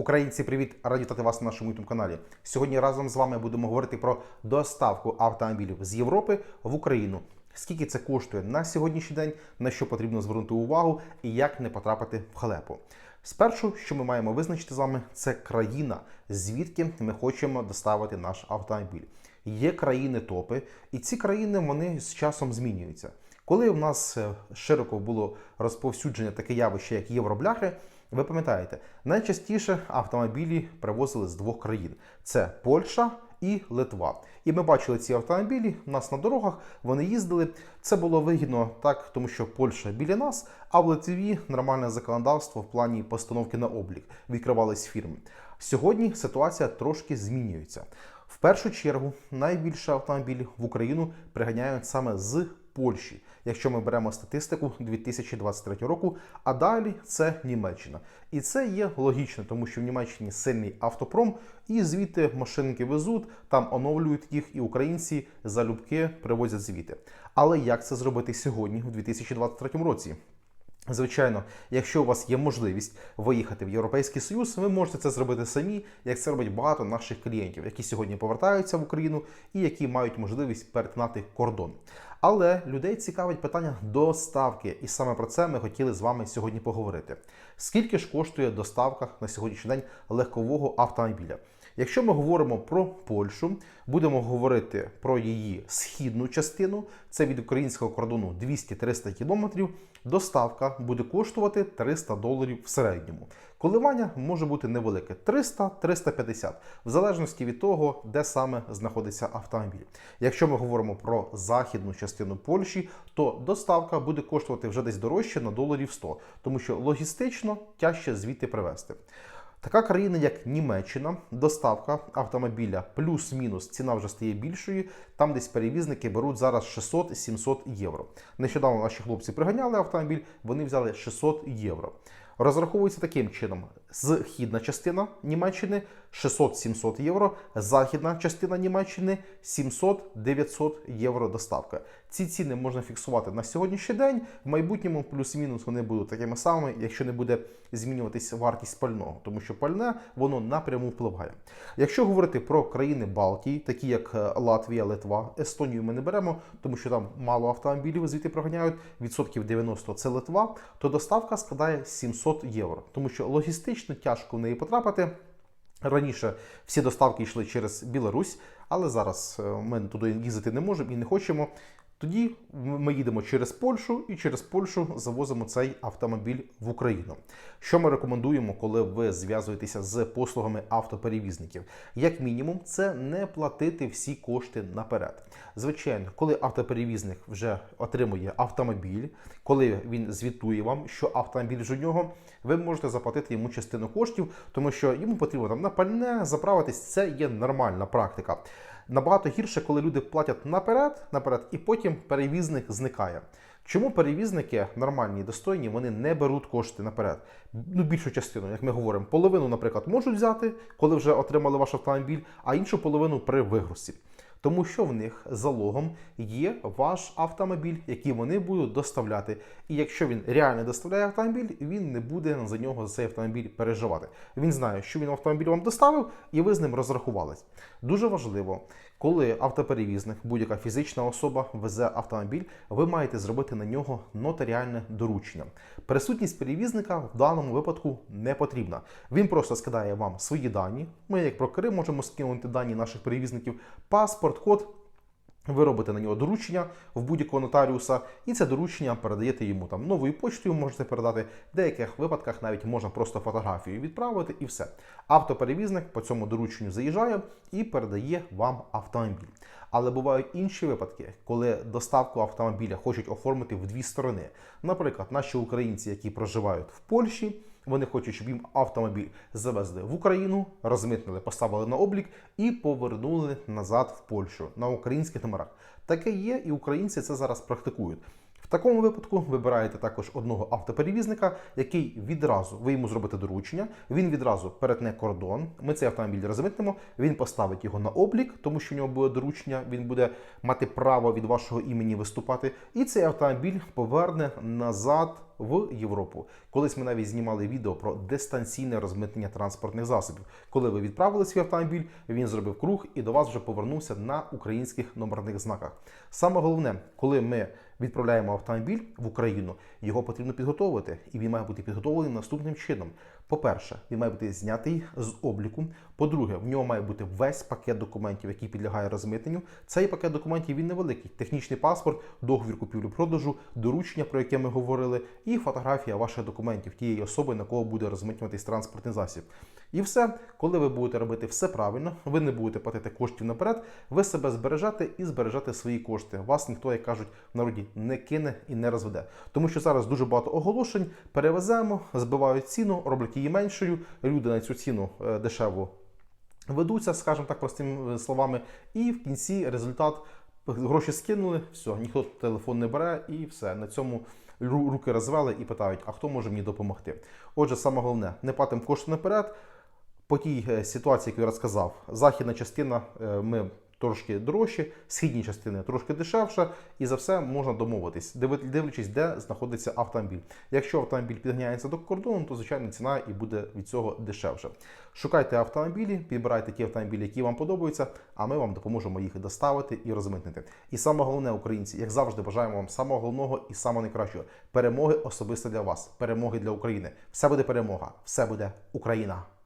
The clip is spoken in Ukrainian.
Українці, привіт! Раді вітати вас на нашому youtube каналі. Сьогодні разом з вами будемо говорити про доставку автомобілів з Європи в Україну. Скільки це коштує на сьогоднішній день, на що потрібно звернути увагу і як не потрапити в халепу. Спершу, що ми маємо визначити з вами, це країна, звідки ми хочемо доставити наш автомобіль. Є країни топи, і ці країни вони з часом змінюються. Коли в нас е, широко було розповсюдження таке явище, як євробляхи, ви пам'ятаєте, найчастіше автомобілі привозили з двох країн: це Польща і Литва. І ми бачили ці автомобілі у нас на дорогах. Вони їздили. Це було вигідно так, тому що Польща біля нас, а в Литві нормальне законодавство в плані постановки на облік відкривались фірми. Сьогодні ситуація трошки змінюється. В першу чергу найбільше автомобілів в Україну приганяють саме з Польщі, якщо ми беремо статистику 2023 року, а далі це Німеччина. І це є логічно, тому що в Німеччині сильний автопром, і звідти машинки везуть, там оновлюють їх, і українці залюбки привозять звідти. Але як це зробити сьогодні, у 2023 році? Звичайно, якщо у вас є можливість виїхати в Європейський Союз, ви можете це зробити самі, як це робить багато наших клієнтів, які сьогодні повертаються в Україну і які мають можливість перетинати кордон. Але людей цікавить питання доставки, і саме про це ми хотіли з вами сьогодні поговорити. Скільки ж коштує доставка на сьогоднішній день легкового автомобіля? Якщо ми говоримо про Польщу, будемо говорити про її східну частину, це від українського кордону 200-300 кілометрів. Доставка буде коштувати 300 доларів в середньому. Коливання може бути невелике 300-350, в залежності від того, де саме знаходиться автомобіль. Якщо ми говоримо про західну частину Польщі, то доставка буде коштувати вже десь дорожче на доларів 100, тому що логістично тяжче звідти привезти. Така країна, як Німеччина, доставка автомобіля плюс-мінус ціна вже стає більшою. Там десь перевізники беруть зараз 600-700 євро. Нещодавно наші хлопці приганяли автомобіль, вони взяли 600 євро. Розраховується таким чином: східна частина Німеччини 600-700 євро, західна частина Німеччини 700-900 євро доставка. Ці ціни можна фіксувати на сьогоднішній день. В майбутньому плюс-мінус вони будуть такими самими, якщо не буде змінюватися вартість пального, тому що пальне воно напряму впливає. Якщо говорити про країни Балтії, такі як е, Латвія, Литва, Естонію, ми не беремо, тому що там мало автомобілів звідти проганяють. Відсотків 90 це Литва, то доставка складає 700 євро, тому що логістично тяжко в неї потрапити. Раніше всі доставки йшли через Білорусь, але зараз е, ми туди їздити не можемо і не хочемо. Тоді ми їдемо через Польщу і через Польщу завозимо цей автомобіль в Україну. Що ми рекомендуємо, коли ви зв'язуєтеся з послугами автоперевізників? Як мінімум, це не платити всі кошти наперед. Звичайно, коли автоперевізник вже отримує автомобіль, коли він звітує вам, що автомобіль ж у нього, ви можете заплатити йому частину коштів, тому що йому потрібно там на пальне заправитись. Це є нормальна практика. Набагато гірше, коли люди платять наперед, наперед, і потім перевізник зникає. Чому перевізники нормальні достойні, вони не беруть кошти наперед? Ну, більшу частину, як ми говоримо, половину, наприклад, можуть взяти, коли вже отримали ваш автомобіль, а іншу половину при вигрузці. Тому що в них залогом є ваш автомобіль, який вони будуть доставляти. І якщо він реально доставляє автомобіль, він не буде за нього за цей автомобіль переживати. Він знає, що він автомобіль вам доставив, і ви з ним розрахувались. Дуже важливо, коли автоперевізник, будь-яка фізична особа везе автомобіль, ви маєте зробити на нього нотаріальне доручення. Присутність перевізника в даному випадку не потрібна. Він просто скидає вам свої дані. Ми, як прокери, можемо скинути дані наших перевізників, паспорт, код. Ви робите на нього доручення в будь-якого нотаріуса, і це доручення передаєте йому там новою почтою, можете передати. В деяких випадках навіть можна просто фотографію відправити і все. Автоперевізник по цьому дорученню заїжджає і передає вам автомобіль. Але бувають інші випадки, коли доставку автомобіля хочуть оформити в дві сторони. Наприклад, наші українці, які проживають в Польщі. Вони хочуть, щоб їм автомобіль завезли в Україну, розмитнили, поставили на облік і повернули назад в Польщу на українських номерах. Таке є, і українці це зараз практикують. В такому випадку вибираєте також одного автоперевізника, який відразу ви йому зробите доручення. Він відразу перетне кордон. Ми цей автомобіль розмитнемо. Він поставить його на облік, тому що в нього буде доручення. Він буде мати право від вашого імені виступати. І цей автомобіль поверне назад в Європу. Колись ми навіть знімали відео про дистанційне розмитнення транспортних засобів. Коли ви відправили свій автомобіль, він зробив круг і до вас вже повернувся на українських номерних знаках. Саме головне, коли ми відправляємо автомобіль в Україну, його потрібно підготовити, і він має бути підготовлений наступним чином. По-перше, він має бути знятий з обліку. По-друге, в нього має бути весь пакет документів, який підлягає розмитненню. Цей пакет документів він невеликий: технічний паспорт, договір купівлі-продажу, доручення, про яке ми говорили, і фотографія ваших документів тієї особи, на кого буде розмитнюватись транспортний засіб. І все, коли ви будете робити все правильно, ви не будете платити коштів наперед, ви себе збережете і збережете свої кошти. Вас ніхто, як кажуть в народі, не кине і не розведе. Тому що зараз дуже багато оголошень перевеземо, збивають ціну, роблять її меншою. Люди на цю ціну е, дешеву ведуться, скажімо так, простими словами, і в кінці результат гроші скинули, все, ніхто телефон не бере, і все. На цьому руки розвели і питають, а хто може мені допомогти. Отже, саме головне, не платимо кошти наперед. По тій е, ситуації, яку я розказав, західна частина е, ми трошки дорожче, східні частини трошки дешевше, і за все можна домовитись, дивлячись, де знаходиться автомобіль. Якщо автомобіль підганяється до кордону, то звичайно ціна і буде від цього дешевше. Шукайте автомобілі, підбирайте ті автомобілі, які вам подобаються, а ми вам допоможемо їх доставити і розмитнити. І саме головне, українці, як завжди, бажаємо вам самого головного і самого найкращого перемоги особисто для вас, перемоги для України. Все буде перемога, все буде Україна.